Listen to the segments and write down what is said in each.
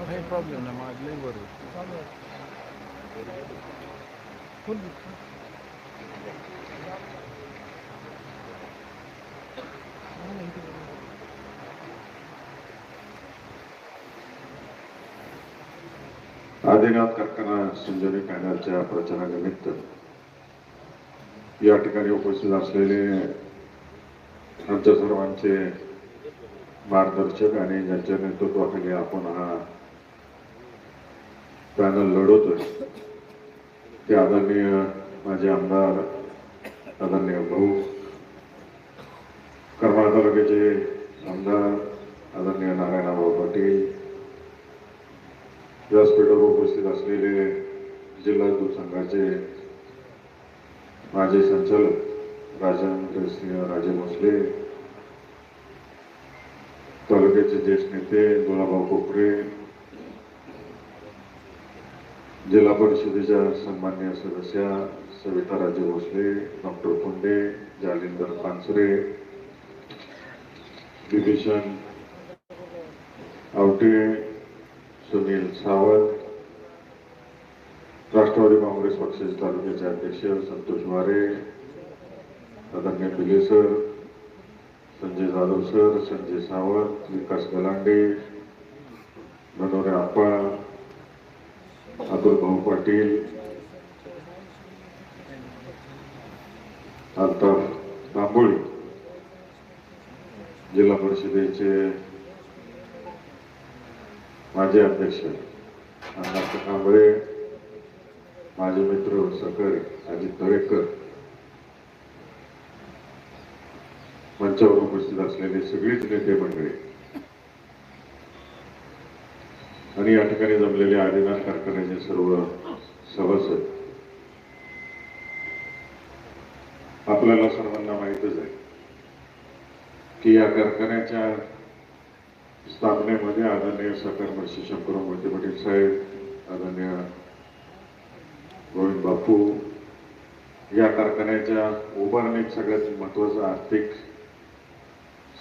काही प्रॉब्लेम नाही माझं लई बरोबर आदिनाथ कारखाना संजनी पॅनलच्या प्रचारानिमित्त या ठिकाणी उपस्थित असलेले आमच्या सर्वांचे मार्गदर्शक आणि ज्यांच्या नेतृत्वाखाली आपण हा पॅनल लढवतोय ते आदरणीय माझे आमदार आदरणीय भाऊ करमाळा तालुक्याचे आमदार आदरणीय नारायणराव पाटील व्यासपीठावर उपस्थित असलेले जिल्हा दूध संघाचे माझे संचालक राजेंद्र सिंह राजे भोसले तालुक्याचे ज्येष्ठ नेते गुलाबराव कोपरे जिल्हा परिषदेच्या सन्मान्य सदस्या सविता राजे भोसले डॉक्टर कुंडे जालिंदर पानसरे विभीषण आवटे सुनील सावंत राष्ट्रवादी काँग्रेस पक्षाचे तालुक्याचे अध्यक्ष संतोष वारे आदरणीय पिले सर संजय जाधव सर संजय सावंत विकास गलांडे मनोरे आप्पा अतुल भाऊ पाटील अल्ताफ तांबोळी जिल्हा परिषदेचे माझे अध्यक्ष कांबळे माझे मित्र सहकारी अजित तळेकर मंचावर उपस्थित असलेले सगळेच नेते मंडळी. आणि या ठिकाणी जमलेले आदिनाथ कारखान्याचे सर्व सभासद. आपल्याला सर्वांना माहितच आहे की या कारखान्याच्या स्थापनेमध्ये आदरणीय सरकार मंत्री शंकर मोहिते पाटील साहेब आदरणीय गोविंद बापू या कारखान्याच्या उभारणीत सगळ्यात महत्वाचं आर्थिक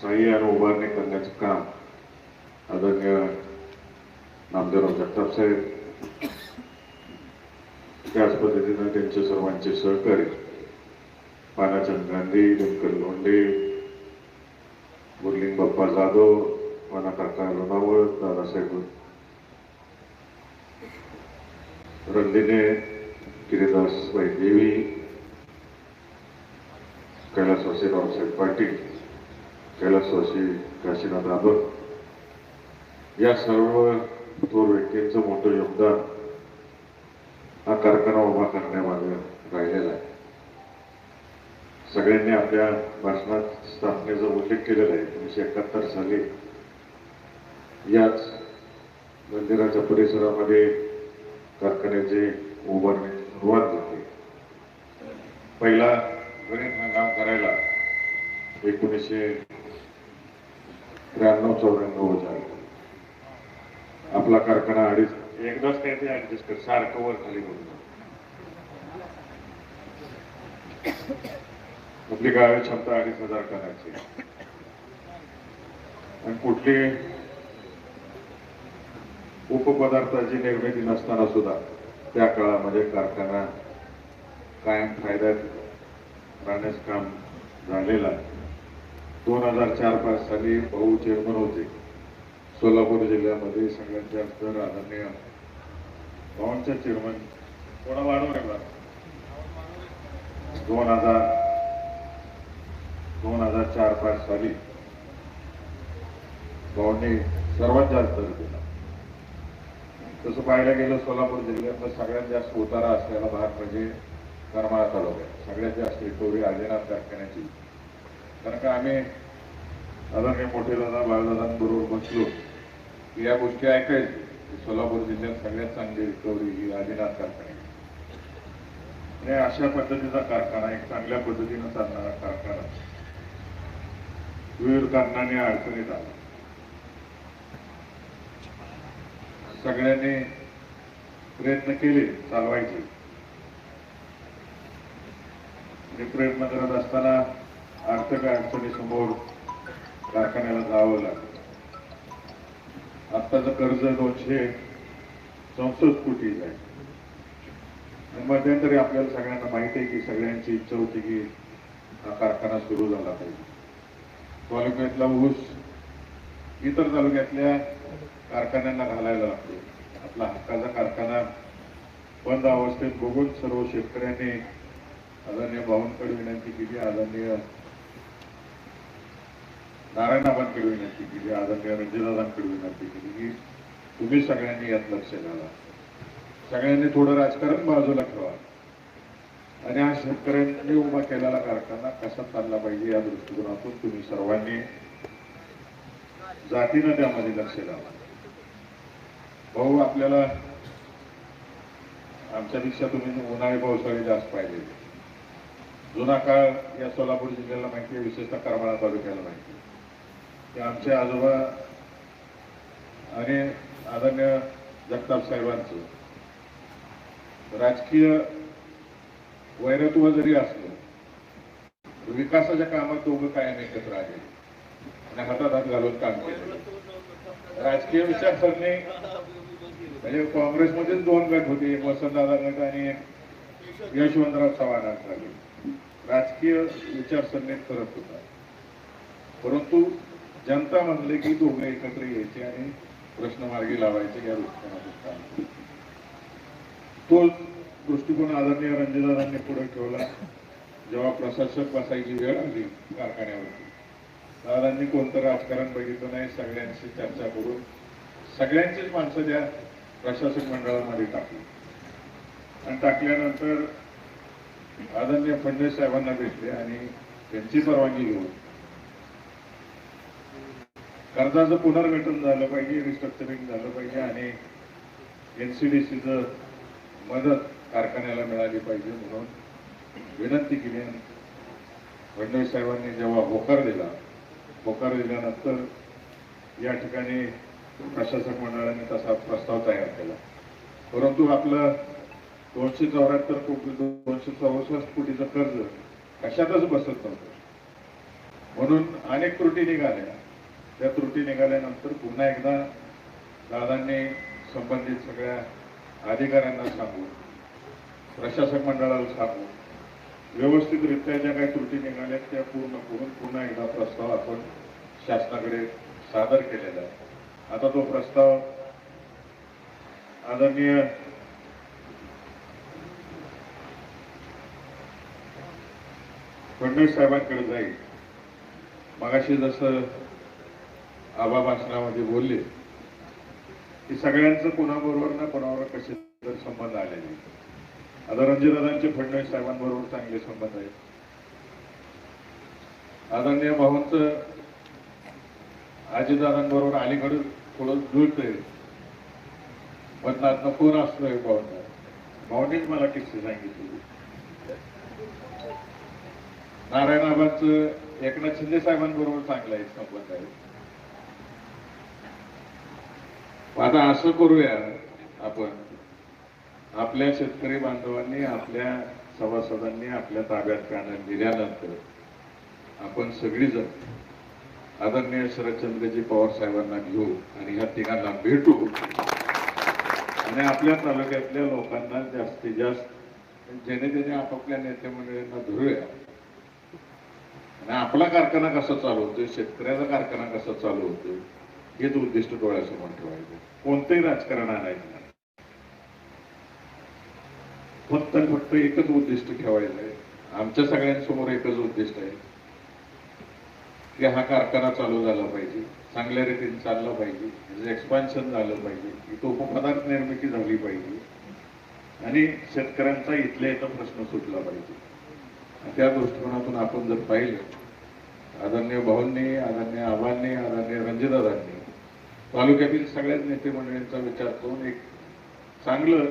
सहाय्य आणि उभारणी करण्याचं काम आदरणीय नामदेवराव जगताप साहेब त्याच पद्धतीनं त्यांचे सर्वांचे सहकारी पानाचंद गांधी दिनकर लोंढे मुरलिंग बाप्पा जाधव मना काका लोणावळ दादासाहेब रणदिने गिरीदास देवी कैलासवासी रावसाहेब पाटील कैलासवासी काशीनाथ आबक या सर्व थोर व्यक्तींचं मोठं योगदान हा कारखाना उभा करण्यामागे राहिलेला आहे सगळ्यांनी आपल्या भाषणात स्थापनेचा उल्लेख केलेला आहे एकोणीसशे एकाहत्तर साली याच मंदिराच्या परिसरामध्ये कारखान्याची उभारणी सुरुवात झाली पहिला गणित हंगाम करायला एकोणीसशे त्र्याण्णव चौऱ्याण्णव झाला. आपला कारखाना अडीच एकदाच काय ते ऍडजस्ट कर सारखं वर खाली करून आपली गावे क्षमता अडीच हजार करायची. आणि कुठली उपपदार्थाची निर्मिती नसताना सुद्धा त्या काळामध्ये कारखाना कायम फायद्यात राहण्यास काम झालेलं आहे. दोन हजार चार पाच साली भाऊ चेअरमन होते. सोलापूर जिल्ह्यामध्ये सगळ्यात जास्त आदरणीय भावांच्या चेअरमन कोणा वाढवला दोन हजार दोन हजार चार पाच साली भावांनी सर्वात जास्त दिला. तसं पाहायला गेलं सोलापूर जिल्ह्यातला सगळ्यात जास्त उतारा असलेला भाग म्हणजे करमाळा तालुका आहे. सगळ्यात जास्त रिकव्हरी आदिनाथ कारखान्याची. कारण का आम्ही आदरणीय मोठे दादा बाळदादांबरोबर बसलो. की या गोष्टी ऐकायची. सोलापूर जिल्ह्यात सगळ्यात चांगली रिकव्हरी ही आदिनाथ कारखान्याची आणि अशा पद्धतीचा कारखाना एक चांगल्या पद्धतीनं चालणारा कारखाना. विविध कारणाने अडचणीत आला. सगळ्यांनी प्रयत्न केले चालवायचे. आणि प्रयत्न करत असताना आर्थिक अडचणीसमोर कारखान्याला जावं लागलं. आत्ताचं कर्ज दोनशे चौसष्ट कोटी आहे मध्यंतरी आपल्याला सगळ्यांना माहिती आहे की सगळ्यांची इच्छा होती की हा कारखाना सुरू झाला पाहिजे. तालुक्यातला ऊस इतर तालुक्यातल्या कारखान्यांना घालायला लागतो. आपला हक्काचा कारखाना बंद अवस्थेत बघून सर्व शेतकऱ्यांनी आदरणीय भाऊंकडे विनंती केली आदरणीय नारायणाबांकडे विनंती केली आदरणीय रणजितदादांकडे विनंती केली. की तुम्ही सगळ्यांनी यात लक्ष घाला. सगळ्यांनी थोडं राजकारण बाजूला ठेवा. आणि हा शेतकऱ्यांनी उभा केलेला कारखाना कसा चालला पाहिजे या दृष्टिकोनातून तुम्ही सर्वांनी जातीनं त्यामध्ये लक्ष द्यावं भाऊ आपल्याला आमच्यापेक्षा तुम्ही उन्हाळी पावसाळी जास्त पाहिजे. जुना काळ या सोलापूर जिल्ह्याला माहिती आहे विशेषतः करमाळा तालुक्याला माहिती आहे. की आमचे आजोबा आणि आदरणीय जगताप साहेबांचं राजकीय वैरत्व जरी असलं विकासाच्या कामात दोघं कायम एकत्र आले आणि हातात हात घालून काम केलं. राजकीय विचारसरणी म्हणजे काँग्रेसमध्येच दोन गट होते एक वसंतदादा गट आणि एक यशवंतराव चव्हाण गट राजकीय विचारसरणीत फरक होता. परंतु जनता म्हणले की दोघे एकत्र यायचे आणि प्रश्न मार्गी लावायचे या दृष्टिकोनातून तो दृष्टिकोन आदरणीय रणजितदादांनी पुढे ठेवला. जेव्हा प्रशासक बसायची वेळ आली कारखान्यावरती. दादांनी कोणतं राजकारण बघितलं नाही सगळ्यांशी चर्चा करून सगळ्यांचीच माणसं त्या प्रशासक मंडळामध्ये टाकली. आणि टाकल्यानंतर आदरणीय फडणवीस साहेबांना भेटले आणि त्यांची परवानगी घेऊन. कर्जाचं पुनर्गठन झालं पाहिजे रिस्ट्रक्चरिंग झालं पाहिजे आणि एनसीडीसीचं मदत कारखान्याला मिळाली पाहिजे म्हणून विनंती केली आणि फडणवीस साहेबांनी जेव्हा होकार दिला होकार दिल्यानंतर या ठिकाणी प्रशासक मंडळाने तसा प्रस्ताव तयार केला. परंतु आपलं दोनशे चौऱ्याहत्तर कोटी दोनशे चौसष्ट कोटीचं कर्ज कशातच बसत नव्हतं. म्हणून अनेक त्रुटी निघाल्या. त्या त्रुटी निघाल्यानंतर पुन्हा एकदा दादांनी संबंधित सगळ्या अधिकाऱ्यांना सांगून प्रशासक मंडळाला सांगून व्यवस्थितरित्या ज्या काही त्रुटी निघाल्या त्या पूर्ण करून पुन्हा एकदा प्रस्ताव आपण शासनाकडे सादर केलेला आहे. आता तो प्रस्ताव आदरणीय फडणवीस साहेबांकडे जाईल. मगाशी जसं आबा भाषणामध्ये बोलले की सगळ्यांचं कोणाबरोबर ना कोणाबरोबर कसे संबंध आलेले. आता रणजीदादांचे फडणवीस साहेबांबरोबर चांगले संबंध आहेत. आदरणीय भाऊंचं आजीदादांबरोबर अलीकडे थोडं जुळतंय. मधनातनं फोन असतोय भाऊंना भाऊनीच मला किस्से सांगितले. नारायणाबाचं एकनाथ शिंदे साहेबांबरोबर चांगला आहे संबंध आहे. आता असं करूया आपण. आपल्या शेतकरी बांधवांनी आपल्या सभासदांनी आपल्या ताब्यात काढण्यात दिल्यानंतर आपण सगळीजण आदरणीय शरदचंद्रजी पवार साहेबांना घेऊ आणि ह्या तिघांना भेटू आणि आपल्या तालुक्यातल्या लोकांना जास्तीत जास्त जेणे आपापल्या नेते मंडळींना धरूया आणि आपला कारखाना कसा चालू होतोय शेतकऱ्याचा कारखाना कसा चालू होतोय हेच उद्दिष्ट डोळ्यासमोर ठेवायचं कोणतंही राजकारण आणायचं फक्त आणि फक्त एकच उद्दिष्ट ठेवायचं आहे. आमच्या सगळ्यांसमोर एकच उद्दिष्ट आहे. की हा कारखाना चालू झाला पाहिजे चांगल्या रीतीने चालला पाहिजे त्याचं एक्सपान्शन झालं पाहिजे इथं उपपदार्थ निर्मिती झाली पाहिजे. आणि शेतकऱ्यांचा इथल्या इथं प्रश्न सुटला पाहिजे. त्या दृष्टिकोनातून आपण जर पाहिलं आदरणीय भाऊंनी आदरणीय आबांनी आदरणीय रणजितदादांनी तालुक्यातील सगळ्याच नेते मंडळींचा विचार करून एक चांगलं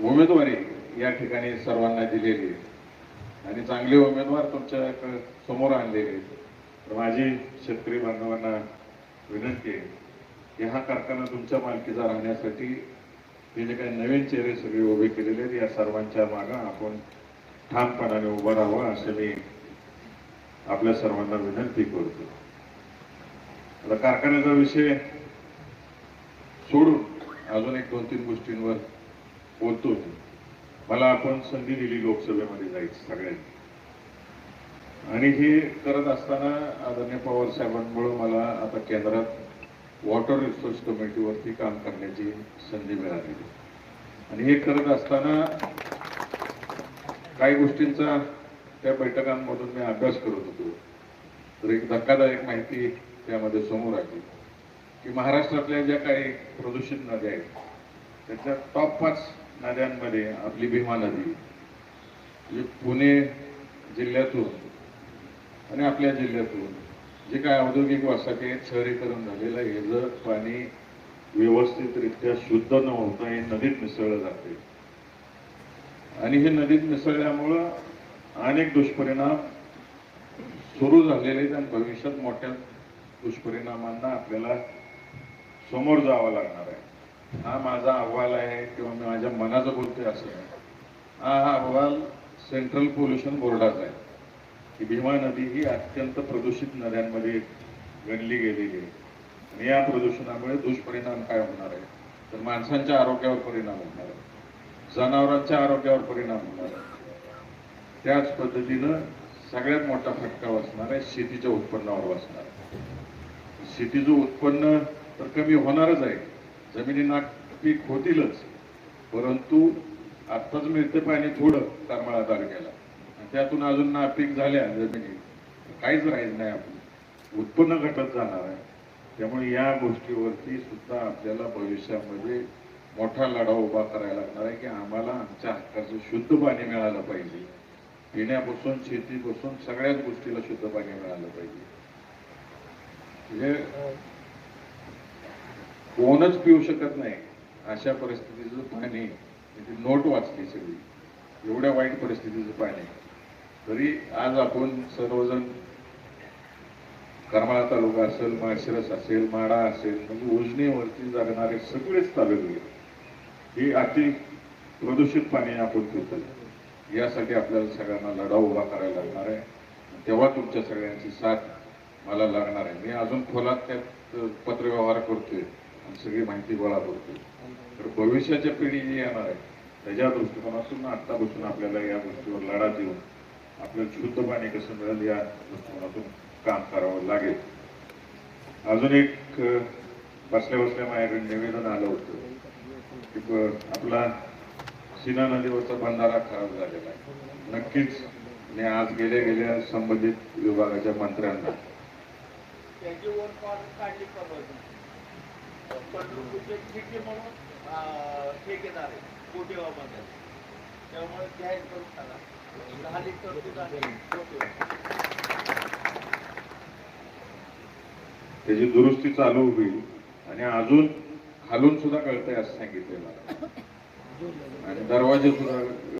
उमेदवारी या ठिकाणी सर्वांना दिलेली आहे. आणि चांगले उमेदवार तुमच्यासमोर आणलेले आहेत. तर माझी शेतकरी बांधवांना विनंती आहे की हा कारखाना तुमच्या मालकीचा राहण्यासाठी हे जे काही नवीन चेहरे सगळे उभे केलेले आहेत. या सर्वांच्या मागं आपण ठामपणाने उभं राहावं असं मी आपल्या सर्वांना विनंती करतो. आता कारखान्याचा विषय सोडून अजून एक दोन तीन गोष्टींवर बोलतो मी. मला आपण संधी दिली लोकसभेमध्ये जायची सगळ्यांनी. आणि हे करत असताना आदरणीय पवार साहेबांमुळे मला आता केंद्रात वॉटर रिसोर्स कमिटीवरती काम करण्याची संधी मिळाली. आणि हे करत असताना काही गोष्टींचा त्या बैठकांमधून मी अभ्यास करत होतो. तर एक धक्कादायक माहिती त्यामध्ये समोर आली की महाराष्ट्रातल्या ज्या काही प्रदूषित नद्या आहेत त्याच्या टॉप पाच नद्यांमध्ये आपली भीमा नदी. जी पुणे जिल्ह्यातून आणि आपल्या जिल्ह्यातून जे काय औद्योगिक वसाहती आहेत शहरीकरण झालेलं आहे हे जर पाणी व्यवस्थितरित्या शुद्ध न होता हे नदीत मिसळलं जाते. आणि हे नदीत मिसळल्यामुळं अनेक दुष्परिणाम सुरू झालेले आहेत आणि भविष्यात मोठ्या दुष्परिणामांना आपल्याला समोर जावं लागणार आहे. हा माझा अहवाल आहे किंवा मी माझ्या मनाचं बोलतोय असं नाही. हा हा अहवाल सेंट्रल पोल्युशन बोर्डाचा आहे. की भीमा नदी ही अत्यंत प्रदूषित नद्यांमध्ये गणली गेलेली आहे. आणि या प्रदूषणामुळे दुष्परिणाम काय होणार आहे? तर माणसांच्या आरोग्यावर परिणाम होणार आहे. जनावरांच्या आरोग्यावर परिणाम होणार आहे. त्याच पद्धतीनं सगळ्यात मोठा फटका बसणार आहे शेतीच्या उत्पन्नावर बसणार आहे. शेतीचं उत्पन्न तर कमी होणारच आहे. जमिनींना पीक होतीलच परंतु आत्ताच मिळते पाणी थोडं करमाळा तालुक्याला. त्यातून अजून ना पीक झाल्या जमिनी. काहीच राहील नाही आपलं उत्पन्न घटत जाणार आहे. त्यामुळे या गोष्टीवरती सुद्धा आपल्याला भविष्यामध्ये मोठा लढा उभा करायला लागणार आहे की आम्हाला आमच्या हक्काचं शुद्ध पाणी मिळालं पाहिजे. पिण्यापासून शेतीपासून सगळ्याच गोष्टीला शुद्ध पाणी मिळालं पाहिजे. हे कोणच पिऊ शकत नाही. अशा परिस्थितीचं पाणी त्याची नोट वाचली सगळी. एवढ्या वाईट परिस्थितीचं पाणी. तरी आज आपण सर्वजण करमाळा तालुका असेल माळशिरस असेल माडा असेल म्हणजे उजनीवरती जगणारे सगळेच तालुके. ही अति प्रदूषित पाणी आपण पितो यासाठी आपल्याला सगळ्यांना लढा उभा करायला लागणार आहे. तेव्हा तुमच्या सगळ्यांची साथ मला लागणार आहे. मी अजून खोलात त्यात पत्रव्यवहार करतोय. आणि सगळी माहिती गोळा करतो तर भविष्याच्या पिढी जी येणार आहे त्याच्या दृष्टिकोनातून आत्तापासून आपल्याला या गोष्टीवर लढा देऊन आपल्याला शुद्ध पाणी कसं मिळेल या दृष्टिकोनातून काम करावं लागेल. अजून एक बसल्या बसल्या माझ्याकडे निवेदन आलं होतं की आपला सीना नदीवरचा बंधारा खराब झालेला आहे. नक्कीच मी आज गेल्या गेल्या संबंधित विभागाच्या मंत्र्यांना त्याची वर म्हणून ठेकेदार आहे त्यामुळे जाहीर करून टाका झाली तरतूद आहे. त्याची दुरुस्ती चालू होईल. आणि अजून खालून सुद्धा कळतंय असं सांगितलं मला आणि दरवाजे सुद्धा